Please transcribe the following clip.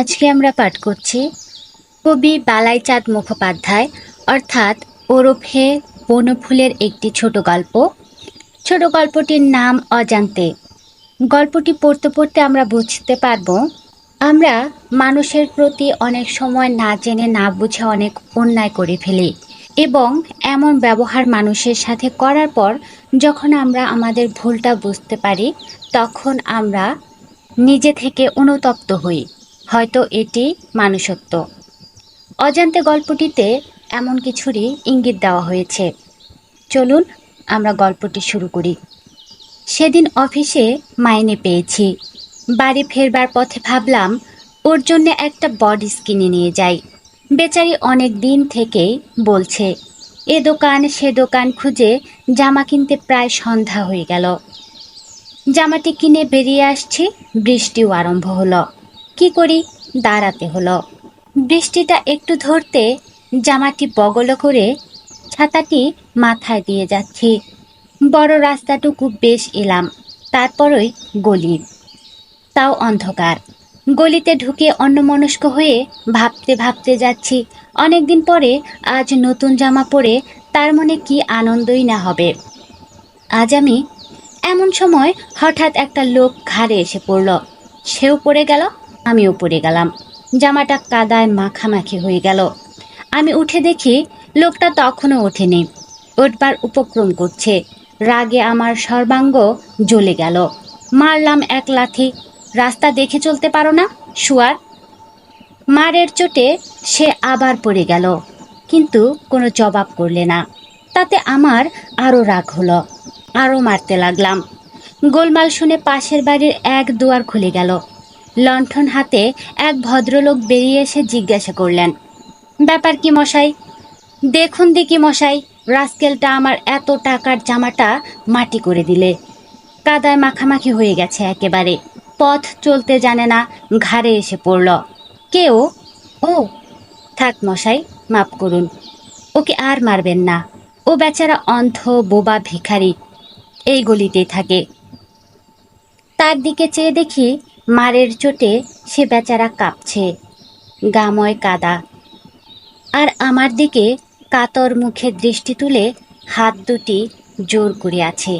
আজকে আমরা পাঠ করছি কবি বালাইচাঁদ মুখোপাধ্যায়, অর্থাৎ ওরফে বনফুলের একটি ছোট গল্প। ছোট গল্পটির নাম অজান্তে। গল্পটি পড়তে পড়তে আমরা বুঝতে পারব, আমরা মানুষের প্রতি অনেক সময় না জেনে না বুঝে অনেক অন্যায় করে ফেলি এবং এমন ব্যবহার মানুষের সাথে করার পর যখন আমরা আমাদের ভুলটা বুঝতে পারি, তখন আমরা নিজে থেকে অনুতপ্ত হই। হয়তো এটি মানুষত্ব। অজান্তে গল্পটিতে এমন কিছুরই ইঙ্গিত দেওয়া হয়েছে। চলুন আমরা গল্পটি শুরু করি। সেদিন অফিসে মাইনে পেয়েছি। বাড়ি ফেরবার পথে ভাবলাম, ওর জন্য একটা বডি কিনে নিয়ে যাই। বেচারি অনেক দিন থেকেই বলছে, এ দোকান, সে দোকান খুঁজে জামা কিনতে প্রায় সন্ধ্যা হয়ে গেল। জামাটি কিনে বেরিয়ে আসছি, বৃষ্টিও আরম্ভ হলো। কি করি? দাঁড়াতে হলো। বৃষ্টিটা একটু ধরতে জামাটি বগল করে ছাতাটি মাথায় দিয়ে যাচ্ছি। বড় রাস্তাটুকু বেশ এলাম, তারপরই গলি। তাও অন্ধকার। গলিতে ঢুকে অন্যমনস্ক হয়ে ভাবতে ভাবতে যাচ্ছি, অনেকদিন পরে আজ নতুন জামা পরে তার মনে কি আনন্দই না হবে। আজ আমি এমন সময় হঠাৎ একটা লোক ঘাড়ে এসে পড়ল। সেও পড়ে গেল। আমিও পড়ে গেলাম। জামাটা কাদায় মাখামাখি হয়ে গেল। আমি উঠে দেখি লোকটা তখনও ওঠেনি। উঠবার উপক্রম করছে। রাগে আমার সর্বাঙ্গ জ্বলে গেল। মারলাম এক লাথি। রাস্তা দেখে চলতে পারো না, শুয়ার। মারের চোটে সে আবার পড়ে গেল। কিন্তু কোনো জবাব করলে না। তাতে আমার আরও রাগ হলো। আরও মারতে লাগলাম। গোলমাল শুনে পাশের বাড়ির এক দুয়ার খুলে গেল। লণ্ঠন হাতে এক ভদ্রলোক বেরিয়ে এসে জিজ্ঞাসা করলেন, ব্যাপার কি মশাই? দেখুন দেখি মশাই, রাস্কেলটা আমার এত টাকার জামাটা মাটি করে দিলে। কাদায় মাখামাখি হয়ে গেছে একেবারে, পথ চলতে জানে না, ঘাড়ে এসে পড়ল। কেউ? ও, থাক মশাই, মাফ করুন, ওকে আর মারবেন না। ও বেচারা অন্ধ, বোবা ভিখারি, এই গলিতেই থাকে। তার দিকে চেয়ে দেখি মারের চোটে সে বেচারা কাঁপছে। গাময় কাদা। আর আমার দিকে কাতর মুখে দৃষ্টি তুলে হাত দুটি জোর করে আছে।